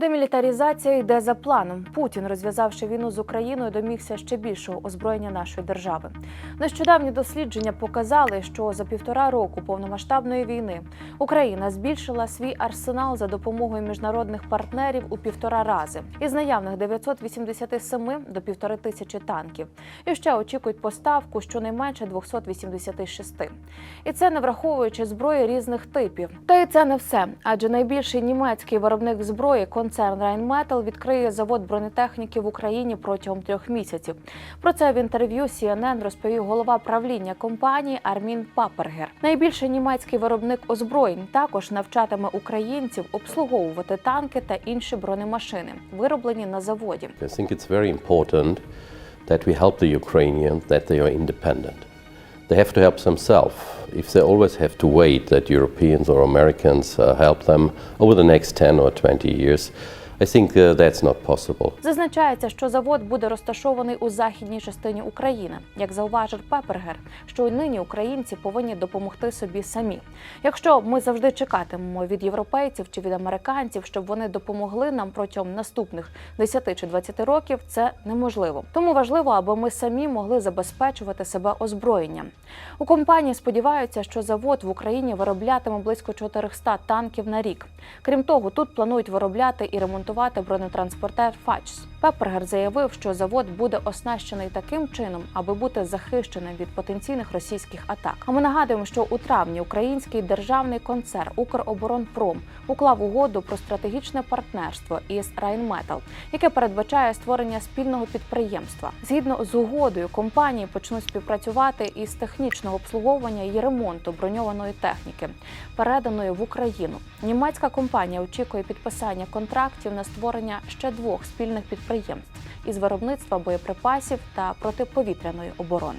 Демілітарізація йде за планом. Путін, розв'язавши війну з Україною, домігся ще більшого озброєння нашої держави. Нещодавні дослідження показали, що за півтора року повномасштабної війни Україна збільшила свій арсенал за допомогою міжнародних партнерів у півтора рази із наявних 987 до півтори тисячі танків. І ще очікують поставку щонайменше 286. І це не враховуючи зброї різних типів. Та і це не все, адже найбільший німецький виробник зброї концерн Rheinmetall відкриє завод бронетехніки в Україні протягом трьох місяців. Про це в інтерв'ю CNN розповів голова правління компанії Армін Папергер. Найбільший німецький виробник озброєнь також навчатиме українців обслуговувати танки та інші бронемашини, вироблені на заводі. I think it's very important that we help the Ukrainians that they are independent. They have to help themselves. If they always have to wait that Europeans or Americans uh, help them over the next 10 or 20 years, I think uh, that's not possible. Зазначається, що завод буде розташований у західній частині України. Як зауважив Пепергер, що й нині українці повинні допомогти собі самі. Якщо ми завжди чекатимемо від європейців чи від американців, щоб вони допомогли нам протягом наступних 10 чи 20 років, це неможливо. Тому важливо, аби ми самі могли забезпечувати себе озброєнням. У компанії сподіваються, що завод в Україні вироблятиме близько 400 танків на рік. Крім того, тут планують виробляти і ремонтувати бронетранспортер «Фачс». Пеппергер заявив, що завод буде оснащений таким чином, аби бути захищеним від потенційних російських атак. А ми нагадуємо, що у травні український державний концерн Укроборонпром уклав угоду про стратегічне партнерство із Rheinmetall, яке передбачає створення спільного підприємства. Згідно з угодою, компанії почнуть співпрацювати із технічного обслуговування і ремонту броньованої техніки, переданої в Україну. Німецька компанія очікує підписання контрактів на створення ще двох спільних підприємств із виробництва боєприпасів та протиповітряної оборони.